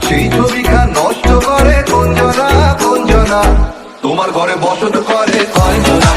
সেই ছবিখা নষ্ট করে কুঞ্জনা কুঞ্জনা তোমার ঘরে বসত করে কয়জনা